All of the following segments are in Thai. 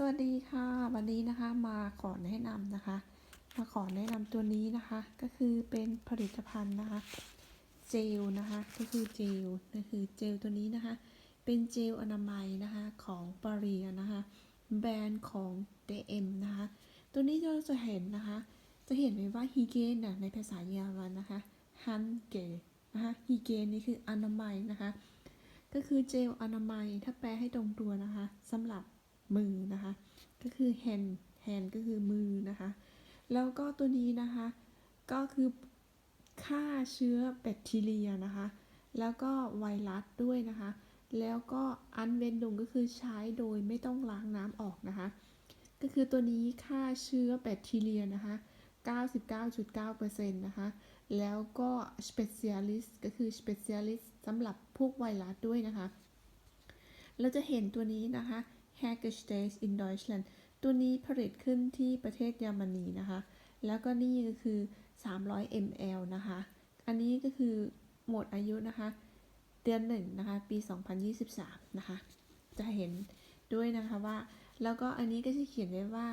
สวัสดีค่ะ วันนี้นะคะมาขอแนะนำนะคะ มาขอแนะนำตัวนี้นะคะ ก็คือเป็นผลิตภัณฑ์นะคะเจลนะคะ ก็คือเจลก็คือเจลตัวนี้นะคะ เป็นเจลอนามัยนะคะของปารีนะคะ แบรนด์ของ DM นะคะ ตัวนี้เราจะเห็นนะคะ จะเห็นไหมว่าฮีเกนนะในภาษาเยอรมันนะคะฮันเกนะคะฮีเกนนี่คืออนามัยนะคะ ก็คือเจลอนามัยถ้าแปลให้ตรงตัวนะคะสำหรับ มือนะคะ ก็คือ hand hand ก็คือมือนะคะ แล้วก็ตัวนี้นะคะ ก็คือฆ่าเชื้อแบคทีเรียนะคะ แล้วก็ไวรัสด้วยนะคะ แล้วก็อันเวนดุงก็คือใช้โดยไม่ต้องล้างน้ำออกนะคะ ก็คือตัวนี้ฆ่าเชื้อแบคทีเรียนะคะ 99.9%นะคะ แล้วก็ specialist ก็คือ specialist สำหรับพวกไวรัสด้วยนะคะ เราจะเห็นตัวนี้นะคะ h a g e s t a g e in Deutschland ตัวนี้ผลิตขึ้นที่ประเทศเยอรมนีนะคะ แล้วก็นี่ก็คือ 300 ml นะคะ อันนี้ก็คือหมดอายุนะคะ เดือนหนึ่งนะคะ ปี 2023 นะคะ จะเห็นด้วยนะคะว่า แล้วก็อันนี้ก็จะเขียนไว้ว่า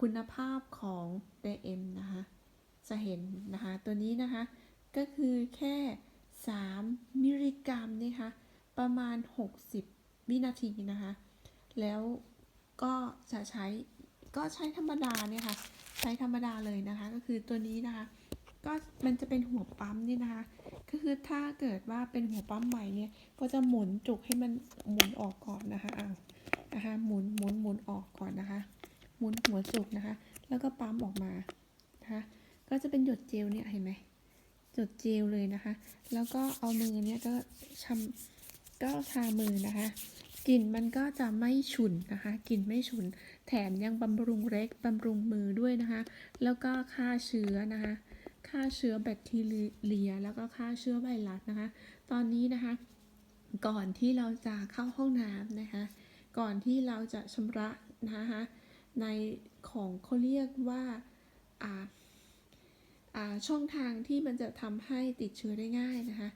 คุณภาพของ DM นะคะ จะเห็นนะคะ ตัวนี้นะคะ ก็คือแค่ 3 มิลลิกรัมนะคะ ประมาณ 60 วินาทีนะคะ แล้วก็จะใช้ก็ใช้ธรรมดาเนี่ยค่ะ ใช้ธรรมดาเลยนะคะ ก็คือตัวนี้นะคะ ก็มันจะเป็นหัวปั๊มนี่นะคะ ก็คือถ้าเกิดว่าเป็นหัวปั๊มใหม่เนี่ย ก็จะหมุนจุกให้มันหมุนออกก่อนนะคะอ้านะคะหมุนหมุนหมุนออกก่อนนะคะ หมุนหัวจุกนะคะ แล้วก็ปั๊มออกมานะคะ ก็จะเป็นหยดเจลเนี่ยเห็นไหมหยดเจลเลยนะคะ แล้วก็เอามือเนี่ยก็ชำก็ทามือนะคะ กลิ่นมันก็จะไม่ฉุนนะคะกลิ่นไม่ฉุน แถมยังบำรุงเล็กบำรุงมือด้วยนะคะ แล้วก็ฆ่าเชื้อนะคะ ฆ่าเชื้อแบคทีเรีย แล้วก็ฆ่าเชื้อไวรัสนะคะ ตอนนี้นะคะ ก่อนที่เราจะเข้าห้องน้ำนะคะ ก่อนที่เราจะชำระนะคะในของเขาเรียกว่าอ่าอ่าช่องทางที่มันจะทำให้ติดเชื้อได้ง่ายนะคะ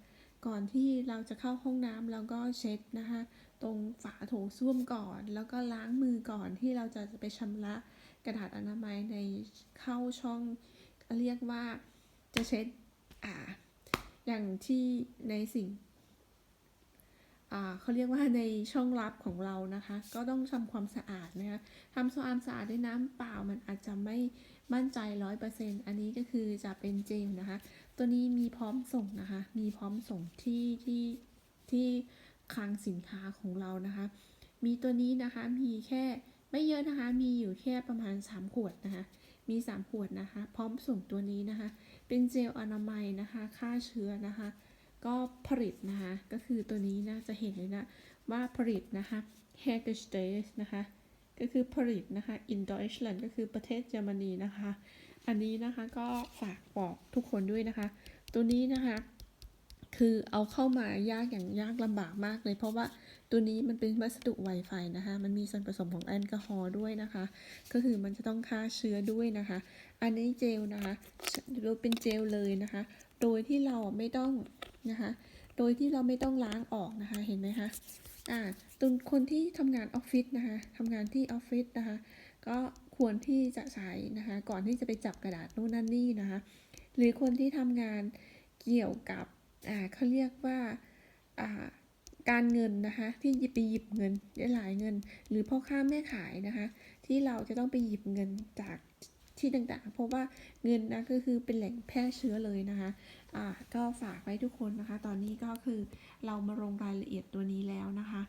ก่อนที่เราจะเข้าห้องน้ำเราก็เช็ดนะคะ ตรงฝาโถส้วมก่อน แล้วก็ล้างมือก่อนที่เราจะไปชำระกระดาษอนามัยในเข้าช่องเรียกว่าจะเช็ดอ่าอย่างที่ในสิ่งอ่าเขาเรียกว่าในช่องลับของเรานะคะ ก็ต้องทำความสะอาดนะคะทำความสะอาดด้วยน้ำเปล่ามันอาจจะไม่มั่นใจร้อยเปอร์เซ็นต์อันนี้ก็คือจะเป็นเจลนะคะ ตัวนี้มีพร้อมส่งนะคะ มีพร้อมส่งที่ที่ที่ คลังสินค้าของเรานะคะ มีตัวนี้นะคะมีแค่ไม่เยอะนะคะ มีอยู่แค่ประมาณ 3 ขวดนะคะ มี 3 ขวดนะคะ พร้อมส่งตัวนี้นะคะ เป็นเจลอนามัยนะคะ ฆ่าเชื้อนะคะ ก็ผลิตนะคะ ก็คือตัวนี้นะจะเห็นเลยนะว่าผลิตนะคะ h e r g e s t a g e นะคะ ก็คือผลิตนะคะ in Deutschland ก็คือประเทศเยอรมนีนะคะ อันนี้นะคะก็ฝากบอกทุกคนด้วยนะคะ ตัวนี้นะคะ คือเอาเข้ามายากอย่างยากลำบากมากเลย เพราะว่าตัวนี้มันเป็นวัสดุไวไฟนะคะ มันมีส่วนผสมของแอลกอฮอล์ด้วยนะคะ ก็คือมันจะต้องฆ่าเชื้อด้วยนะคะ อันนี้เจลนะคะเราเป็นเจลเลยนะคะ โดยที่เราไม่ต้องนะคะ โดยที่เราไม่ต้องล้างออกนะคะ เห็นไหมคะ อ่าตรงคนที่ทำงานออฟฟิศนะคะทำงานที่ออฟฟิศนะคะ ก็ควรที่จะใช้นะคะ ก่อนที่จะไปจับกระดาษนู่นนั่นนี่นะคะ หรือคนที่ทำงานเกี่ยวกับ อ่าเขาเรียกว่าอ่าการเงินนะคะที่ไปหยิบเงินได้หลายเงิน หรือพ่อค้าแม่ขายนะคะ ที่เราจะต้องไปหยิบเงินจากที่ต่างๆ เพราะว่าเงินนะก็คือเป็นแหล่งแพร่เชื้อเลยนะคะอ่าก็ฝากไว้ทุกคนนะคะ ตอนนี้ก็คือเรามาลงรายละเอียดตัวนี้แล้วนะคะ